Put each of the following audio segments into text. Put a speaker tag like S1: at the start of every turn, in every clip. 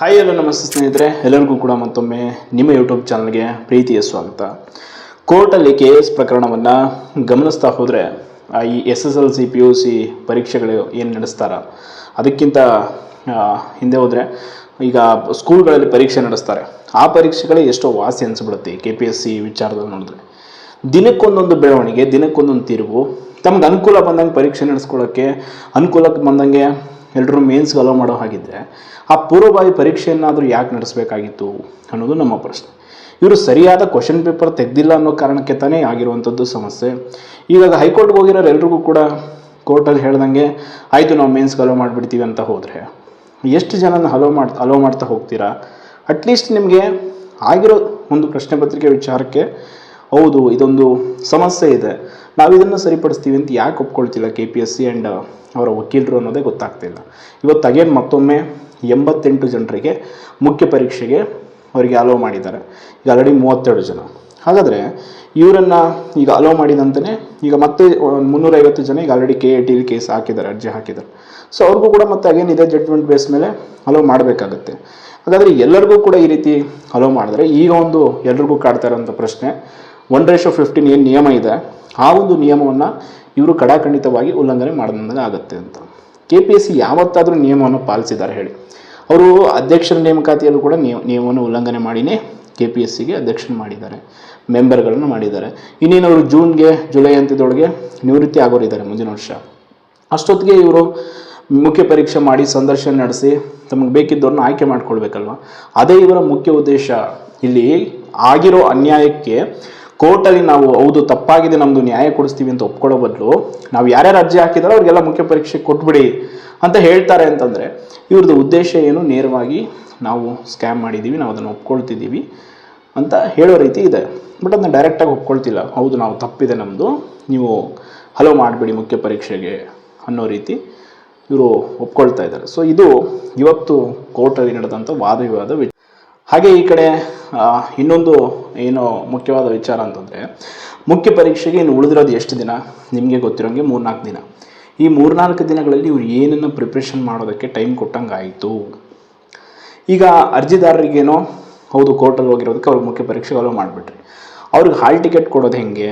S1: Hi ಎಲ್ಲ ನಮಸ್ತೆ ಸ್ನೇಹಿತರೆ, ಎಲ್ಲರಿಗೂ ಕೂಡ ಮತ್ತೊಮ್ಮೆ ನಿಮ್ಮ ಯೂಟ್ಯೂಬ್ ಚಾನಲ್ಗೆ ಪ್ರೀತಿಯ ಸ್ವಾಗತ. ಕೋರ್ಟಲ್ಲಿ ಕೆ ಎಸ್ ಪ್ರಕರಣವನ್ನು ಗಮನಿಸ್ತಾ ಹೋದರೆ ಈ S S L C P U C ಪರೀಕ್ಷೆಗಳು ಏನು ನಡೆಸ್ತಾರ? ಅದಕ್ಕಿಂತ ಹಿಂದೆ ಹೋದರೆ, ಈಗ ಸ್ಕೂಲ್ಗಳಲ್ಲಿ ಪರೀಕ್ಷೆ ನಡೆಸ್ತಾರೆ. ಆ ಪರೀಕ್ಷೆಗಳೇ ಎಷ್ಟೋ ವಾಸಿ ಅನಿಸ್ಬಿಡುತ್ತೆ ಕೆ ಪಿ ಎಸ್ ಸಿ ವಿಚಾರದಲ್ಲಿ ನೋಡಿದ್ರೆ. ದಿನಕ್ಕೊಂದೊಂದು ಬೆಳವಣಿಗೆ, ದಿನಕ್ಕೊಂದೊಂದು ತಿರುವು, ತಮ್ಗೆ ಅನುಕೂಲ ಬಂದಂಗೆ ಪರೀಕ್ಷೆ ನಡೆಸ್ಕೊಳ್ಳೋಕ್ಕೆ ಅನುಕೂಲಕ್ಕೆ ಬಂದಂಗೆ ಎಲ್ಲರೂ ಮೇನ್ಸ್ಗೆ ಅಲೋ ಮಾಡೋ ಹಾಗಿದ್ರೆ ಆ ಪೂರ್ವಭಾವಿ ಪರೀಕ್ಷೆಯನ್ನಾದರೂ ಯಾಕೆ ನಡೆಸಬೇಕಾಗಿತ್ತು ಅನ್ನೋದು ನಮ್ಮ ಪ್ರಶ್ನೆ. ಇವರು ಸರಿಯಾದ ಕ್ವಶನ್ ಪೇಪರ್ ತೆಗೆದಿಲ್ಲ ಅನ್ನೋ ಕಾರಣಕ್ಕೆ ತಾನೇ ಆಗಿರುವಂಥದ್ದು ಸಮಸ್ಯೆ. ಇವಾಗ ಹೈಕೋರ್ಟ್ಗೆ ಹೋಗಿರೋರು ಎಲ್ರಿಗೂ ಕೂಡ ಕೋರ್ಟಲ್ಲಿ ಹೇಳ್ದಂಗೆ, ಆಯಿತು ನಾವು ಮೇನ್ಸ್ಗೆ ಅಲೋ ಮಾಡಿಬಿಡ್ತೀವಿ ಅಂತ ಹೋದರೆ ಎಷ್ಟು ಜನನ ಅಲೋ ಮಾಡಿ ಅಲೋ ಮಾಡ್ತಾ ಹೋಗ್ತೀರಾ? ಅಟ್ಲೀಸ್ಟ್ ನಿಮಗೆ ಆಗಿರೋ ಒಂದು ಪ್ರಶ್ನೆ ಪತ್ರಿಕೆ ವಿಚಾರಕ್ಕೆ ಹೌದು, ಇದೊಂದು ಸಮಸ್ಯೆ ಇದೆ. ನಾವು ಇದನ್ನು ಸರಿಪಡಿಸ್ತೀವಿ ಅಂತ ಯಾಕೆ ಒಪ್ಕೊಳ್ತಿಲ್ಲ K P S C and ಅವರ ವಕೀಲರು ಅನ್ನೋದೇ ಗೊತ್ತಾಗ್ತಿಲ್ಲ. ಇವತ್ತು ಅಗೇನ್ ಮತ್ತೊಮ್ಮೆ ಎಂಬತ್ತೆಂಟು ಜನರಿಗೆ ಮುಖ್ಯ ಪರೀಕ್ಷೆಗೆ ಅವರಿಗೆ ಅಲೋ ಮಾಡಿದ್ದಾರೆ. ಈಗ ಆಲ್ರೆಡಿ ಮೂವತ್ತೆರಡು ಜನ. ಹಾಗಾದರೆ ಇವರನ್ನು ಈಗ ಅಲೋ ಮಾಡಿದಂತೆಯೇ ಈಗ ಮತ್ತೆ ಮುನ್ನೂರೈವತ್ತು ಜನ ಈಗ already K A T case ಹಾಕಿದ್ದಾರೆ, ಅರ್ಜಿ ಹಾಕಿದ್ದಾರೆ. ಸೊ ಅವ್ರಿಗೂ ಕೂಡ ಮತ್ತೆ ಅಗೇನ್ ಇದೇ ಜಡ್ಜ್ಮೆಂಟ್ ಬೇಸ್ ಮೇಲೆ ಅಲೋ ಮಾಡಬೇಕಾಗತ್ತೆ. ಹಾಗಾದರೆ ಎಲ್ಲರಿಗೂ ಕೂಡ ಈ ರೀತಿ ಅಲೋ ಮಾಡಿದ್ರೆ ಈಗ ಒಂದು ಎಲ್ರಿಗೂ ಕಾಡ್ತಾ ಇರೋಂಥ ಪ್ರಶ್ನೆ ಒನ್ ರೇಷೋ ಫಿಫ್ಟೀನ್ ಏನು ನಿಯಮ ಇದೆ? ಆ ಒಂದು ನಿಯಮವನ್ನು ಇವರು ಕಡಾಖಂಡಿತವಾಗಿ ಉಲ್ಲಂಘನೆ ಮಾಡಿದಂಗೆ ಆಗುತ್ತೆ ಅಂತ. ಕೆ ಪಿ ಎಸ್ ಸಿ ಯಾವತ್ತಾದರೂ ನಿಯಮವನ್ನು ಪಾಲಿಸಿದ್ದಾರೆ ಹೇಳಿ. ಅವರು ಅಧ್ಯಕ್ಷರ ನೇಮಕಾತಿಯಲ್ಲೂ ಕೂಡ ನಿಯ ನಿಯಮವನ್ನು ಉಲ್ಲಂಘನೆ ಮಾಡಿನೇ ಕೆ ಪಿ ಎಸ್ ಸಿಗೆ ಅಧ್ಯಕ್ಷರು ಮಾಡಿದ್ದಾರೆ, ಮೆಂಬರ್ಗಳನ್ನು ಮಾಡಿದ್ದಾರೆ. ಇನ್ನೇನು ಅವರು ಜೂನ್ಗೆ, ಜುಲೈ ಅಂತ್ಯದೊಳಗೆ ನಿವೃತ್ತಿ ಆಗೋರಿದ್ದಾರೆ ಮುಂದಿನ ವರ್ಷ. ಅಷ್ಟೊತ್ತಿಗೆ ಇವರು ಮುಖ್ಯ ಪರೀಕ್ಷೆ ಮಾಡಿ ಸಂದರ್ಶನ ನಡೆಸಿ ತಮಗೆ ಬೇಕಿದ್ದವ್ರನ್ನ ಆಯ್ಕೆ ಮಾಡ್ಕೊಳ್ಬೇಕಲ್ವ? ಅದೇ ಇವರ ಮುಖ್ಯ ಉದ್ದೇಶ. ಇಲ್ಲಿ ಆಗಿರೋ ಅನ್ಯಾಯಕ್ಕೆ ಕೋರ್ಟಲ್ಲಿ ನಾವು, ಹೌದು, ತಪ್ಪಾಗಿದೆ ನಮ್ಮದು ನ್ಯಾಯ ಕೊಡಿಸ್ತೀವಿ ಅಂತ ಒಪ್ಕೊಳ್ಳೋ ಬದಲು ನಾವು ಯಾರ್ಯಾರು ಅರ್ಜಿ ಹಾಕಿದಾರೋ ಅವ್ರಿಗೆಲ್ಲ ಮುಖ್ಯ ಪರೀಕ್ಷೆ ಕೊಟ್ಬಿಡಿ ಅಂತ ಹೇಳ್ತಾರೆ ಅಂತಂದರೆ, ಇವ್ರದ್ದು ಉದ್ದೇಶ ಏನು? ನೇರವಾಗಿ ನಾವು ಸ್ಕ್ಯಾಮ್ ಮಾಡಿದ್ದೀವಿ ನಾವು ಅದನ್ನು ಒಪ್ಕೊಳ್ತಿದ್ದೀವಿ ಅಂತ ಹೇಳೋ ರೀತಿ ಇದೆ. ಬಟ್ ಅದನ್ನ ಡೈರೆಕ್ಟಾಗಿ ಒಪ್ಕೊಳ್ತಿಲ್ಲ. ಹೌದು, ನಾವು ತಪ್ಪಿದೆ ನಮ್ಮದು ನೀವು ಹಲೋ ಮಾಡಿಬಿಡಿ ಮುಖ್ಯ ಪರೀಕ್ಷೆಗೆ ಅನ್ನೋ ರೀತಿ ಇವರು ಒಪ್ಕೊಳ್ತಾ ಇದ್ದಾರೆ. ಸೊ ಇದು ಇವತ್ತು ಕೋರ್ಟಲ್ಲಿ ನಡೆದಂಥ ವಾದ ವಿವಾದ ಹಾಗೆ ಈ ಕಡೆ ಇನ್ನೊಂದು ಏನು ಮುಖ್ಯವಾದ ವಿಚಾರ ಅಂತಂದರೆ, ಮುಖ್ಯ ಪರೀಕ್ಷೆಗೆ ಇನ್ನು ಉಳಿದಿರೋದು ಎಷ್ಟು ದಿನ? ನಿಮಗೆ ಗೊತ್ತಿರೋಂಗೆ ಮೂರ್ನಾಲ್ಕು ದಿನ. ಈ ಮೂರ್ನಾಲ್ಕು ದಿನಗಳಲ್ಲಿ ಇವ್ರು ಏನನ್ನು ಪ್ರಿಪ್ರೇಷನ್ ಮಾಡೋದಕ್ಕೆ ಟೈಮ್ ಕೊಟ್ಟಂಗೆ ಆಯಿತು ಈಗ ಅರ್ಜಿದಾರರಿಗೇನೋ, ಹೌದು ಕೋರ್ಟಲ್ಲಿ ಹೋಗಿರೋದಕ್ಕೆ ಅವ್ರಿಗೆ ಮುಖ್ಯ ಪರೀಕ್ಷೆಗಳು ಮಾಡಿಬಿಟ್ರಿ. ಅವ್ರಿಗೆ ಹಾಲ್ ಟಿಕೆಟ್ ಕೊಡೋದು ಹೆಂಗೆ?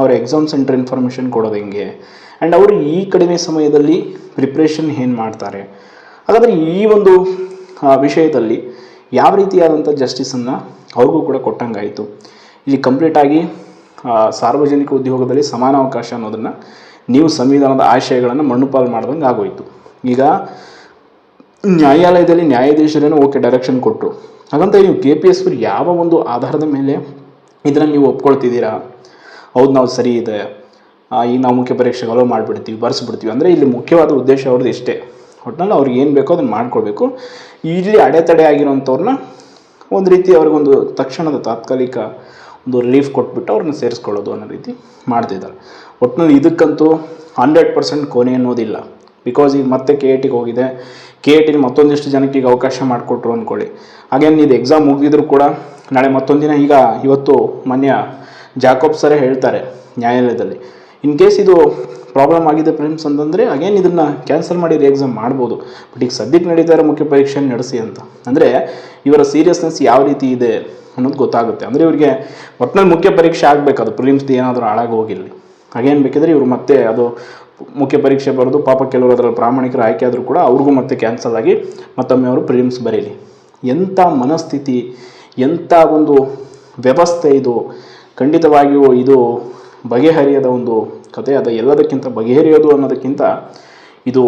S1: ಅವ್ರ ಎಕ್ಸಾಮ್ ಸೆಂಟರ್ ಇನ್ಫಾರ್ಮೇಷನ್ ಕೊಡೋದು ಹೆಂಗೆ? ಆ್ಯಂಡ್ ಅವರು ಈ ಕಡಿಮೆ ಸಮಯದಲ್ಲಿ ಪ್ರಿಪ್ರೇಷನ್ ಏನು ಮಾಡ್ತಾರೆ? ಹಾಗಾದರೆ ಈ ಒಂದು ವಿಷಯದಲ್ಲಿ ಯಾವ ರೀತಿಯಾದಂಥ ಜಸ್ಟಿಸನ್ನು ಅವ್ರಿಗೂ ಕೂಡ ಕೊಟ್ಟಂಗಾಯಿತು. ಇಲ್ಲಿ ಕಂಪ್ಲೀಟಾಗಿ ಸಾರ್ವಜನಿಕ ಉದ್ಯೋಗದಲ್ಲಿ ಸಮಾನ ಅವಕಾಶ ಅನ್ನೋದನ್ನು ನೀವು ಸಂವಿಧಾನದ ಆಶಯಗಳನ್ನು ಮಣ್ಣುಪಾಲು ಮಾಡ್ದಂಗೆ ಆಗೋಯ್ತು. ಈಗ ನ್ಯಾಯಾಲಯದಲ್ಲಿ ನ್ಯಾಯಾಧೀಶರೇನೋ ಓಕೆ ಡೈರೆಕ್ಷನ್ ಕೊಟ್ಟರು ಹಾಗಂತ ನೀವು ಕೆ ಪಿ ಎಸ್ ಯಾವ ಒಂದು ಆಧಾರದ ಮೇಲೆ ಇದನ್ನು ನೀವು ಒಪ್ಕೊಳ್ತಿದ್ದೀರಾ? ಹೌದು ನಾವು ಸರಿ ಇದೆ. ಈಗ ನಾವು ಮುಖ್ಯ ಪರೀಕ್ಷೆಗಳು ಮಾಡಿಬಿಡ್ತೀವಿ, ಬರೆಸ್ಬಿಡ್ತೀವಿ. ಅಂದರೆ ಇಲ್ಲಿ ಮುಖ್ಯವಾದ ಉದ್ದೇಶ ಅವ್ರದ್ದು ಇಷ್ಟೇ. ಒಟ್ಟಿನಲ್ಲಿ ಅವ್ರಿಗೆ ಏನು ಬೇಕೋ ಅದನ್ನು ಮಾಡ್ಕೊಳ್ಬೇಕು. ಇಲ್ಲಿ ಅಡೆತಡೆ ಆಗಿರೋಂಥವ್ರನ್ನ ಒಂದು ರೀತಿ ಅವ್ರಿಗೊಂದು ತಕ್ಷಣದ ತಾತ್ಕಾಲಿಕ ಒಂದು ರಿಲೀಫ್ ಕೊಟ್ಬಿಟ್ಟು ಅವ್ರನ್ನ ಸೇರಿಸ್ಕೊಳ್ಳೋದು ಅನ್ನೋ ರೀತಿ ಮಾಡ್ತಿದ್ದಾರೆ. ಒಟ್ಟಿನಲ್ಲಿ ಇದಕ್ಕಂತೂ ಹಂಡ್ರೆಡ್ ಪರ್ಸೆಂಟ್ ಕೊನೆ ಅನ್ನೋದಿಲ್ಲ. ಬಿಕಾಸ್ ಈಗ ಮತ್ತೆ ಕೆ ಎ ಟಿಗೆ ಹೋಗಿದೆ. ಕೆ ಎ ಟಿಲಿ ಮತ್ತೊಂದಿಷ್ಟು ಜನಕ್ಕೆ ಈಗ ಅವಕಾಶ ಮಾಡಿಕೊಟ್ರು ಅಂದ್ಕೊಳ್ಳಿ. ಹಾಗೇನು ಇದು ಎಕ್ಸಾಮ್ ಮುಗಿದಿದ್ರು ಕೂಡ ನಾಳೆ ಮತ್ತೊಂದು ದಿನ ಈಗ ಇವತ್ತು ಮಾನ್ಯ ಜಾಕೋಬ್ ಸರೇ ಹೇಳ್ತಾರೆ ನ್ಯಾಯಾಲಯದಲ್ಲಿ. ಇನ್ ಕೇಸ್ ಇದು ಪ್ರಾಬ್ಲಮ್ ಆಗಿದೆ ಫ್ರೆಂಡ್ಸ್ ಅಂತಂದರೆ ಅಗೇನ್ ಇದನ್ನು ಕ್ಯಾನ್ಸಲ್ ಮಾಡಿ ರೀ ಎಕ್ಸಾಮ್ ಮಾಡ್ಬೋದು. ಬಟ್ ಈಗ ಸದ್ಯಕ್ಕೆ ನಡೀತಾ ಇರೋ ಮುಖ್ಯ ಪರೀಕ್ಷೆ ನಡೆಸಿ ಅಂತ. ಅಂದರೆ, ಇವರ ಸೀರಿಯಸ್ನೆಸ್ ಯಾವ ರೀತಿ ಇದೆ ಅನ್ನೋದು ಗೊತ್ತಾಗುತ್ತೆ. ಅಂದರೆ ಇವರಿಗೆ ಒಟ್ಟಿನಲ್ಲಿ ಮುಖ್ಯ ಪರೀಕ್ಷೆ ಆಗಬೇಕು. ಅದು ಪ್ರಿಲಿಮ್ಸ್ದು ಏನಾದರೂ ಹಾಳಾಗಿ ಹೋಗಿರಲಿ ಹಾಗೇನು ಬೇಕಿದ್ರೆ ಇವರು ಮತ್ತೆ ಅದು ಮುಖ್ಯ ಪರೀಕ್ಷೆ ಬರೆದು ಪಾಪ ಕೆಲವರು ಅದರಲ್ಲಿ ಪ್ರಾಮಾಣಿಕರು ಆಯ್ಕೆ ಆದರೂ ಕೂಡ ಅವ್ರಿಗೂ ಮತ್ತೆ ಕ್ಯಾನ್ಸಲ್ ಆಗಿ ಮತ್ತೊಮ್ಮೆ ಅವರು ಪ್ರಿಲಿಮ್ಸ್ ಬರೀಲಿ. ಎಂಥ ಮನಸ್ಥಿತಿ ಎಂಥ ಒಂದು ವ್ಯವಸ್ಥೆ ಇದು. ಖಂಡಿತವಾಗಿಯೂ ಇದು ಬಗೆಹರಿಯದ ಒಂದು ಕತೆ ಅದು ಎಲ್ಲದಕ್ಕಿಂತ ಬಗೆಹರಿಯೋದು ಅನ್ನೋದಕ್ಕಿಂತ ಇದು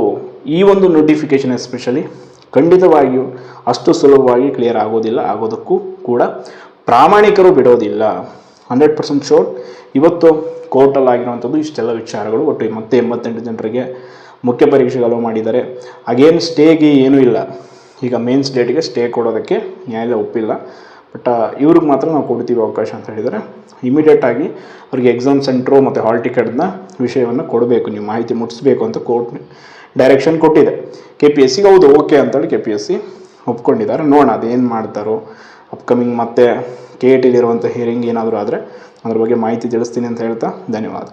S1: ಈ ಒಂದು ನೋಟಿಫಿಕೇಷನ್ ಎಸ್ಪೆಷಲಿ ಖಂಡಿತವಾಗಿಯೂ ಅಷ್ಟು ಸುಲಭವಾಗಿ ಕ್ಲಿಯರ್ ಆಗೋದಿಲ್ಲ, ಆಗೋದಕ್ಕೂ ಕೂಡ ಪ್ರಾಮಾಣಿಕರು ಬಿಡೋದಿಲ್ಲ. ಹಂಡ್ರೆಡ್ ಪರ್ಸೆಂಟ್ ಶೋರ್ ಇವತ್ತು ಕೋರ್ಟಲ್ಲಿ ಆಗಿರುವಂಥದ್ದು ಇಷ್ಟೆಲ್ಲ ವಿಚಾರಗಳು, ಒಟ್ಟು ಮತ್ತೆ ಎಂಬತ್ತೆಂಟು ಜನರಿಗೆ ಮುಖ್ಯ ಪರೀಕ್ಷೆಗೆ ಮಾಡಿದ್ದಾರೆ. ಅಗೇನ್ ಸ್ಟೇಗೆ ಏನೂ ಇಲ್ಲ. ಈಗ ಮೇನ್ಸ್ ಡೇಟ್ಗೆ ಸ್ಟೇ ಕೊಡೋದಕ್ಕೆ ನ್ಯಾಯಾಲಯ ಒಪ್ಪಿಲ್ಲ. ಬಟ್ ಇವ್ರಿಗೆ ಮಾತ್ರ ನಾವು ಕೊಡ್ತೀವಿ ಅವಕಾಶ ಅಂತ ಹೇಳಿದರೆ ಇಮಿಡಿಯೇಟಾಗಿ ಅವ್ರಿಗೆ ಎಕ್ಸಾಮ್ ಸೆಂಟ್ರು ಮತ್ತು ಹಾಲ್ ಟಿಕೆಟ್ನ ವಿಷಯವನ್ನು ಕೊಡಬೇಕು, ನೀವು ಮಾಹಿತಿ ಮುಟ್ಟಿಸ್ಬೇಕು ಅಂತ ಕೋರ್ಟ್ ಡೈರೆಕ್ಷನ್ ಕೊಟ್ಟಿದೆ. ಕೆ ಪಿ ಎಸ್ ಸಿಗೆ ಹೌದು ಓಕೆ ಅಂತೇಳಿ ಕೆ ಪಿ ಎಸ್ ಸಿ ಒಪ್ಕೊಂಡಿದ್ದಾರೆ. ನೋಡೋಣ, ಅದೇನು ಮಾಡ್ತಾರೋ ಅಪ್ಕಮಿಂಗ್ ಮತ್ತೆ ಕೆ ಎ ಟಿಲಿರುವಂಥ ಹಿಯರಿಂಗ್ ಏನಾದರೂ ಆದರೆ ಅದ್ರ ಬಗ್ಗೆ ಮಾಹಿತಿ ತಿಳಿಸ್ತೀನಿ ಅಂತ ಹೇಳ್ತಾ ಧನ್ಯವಾದ.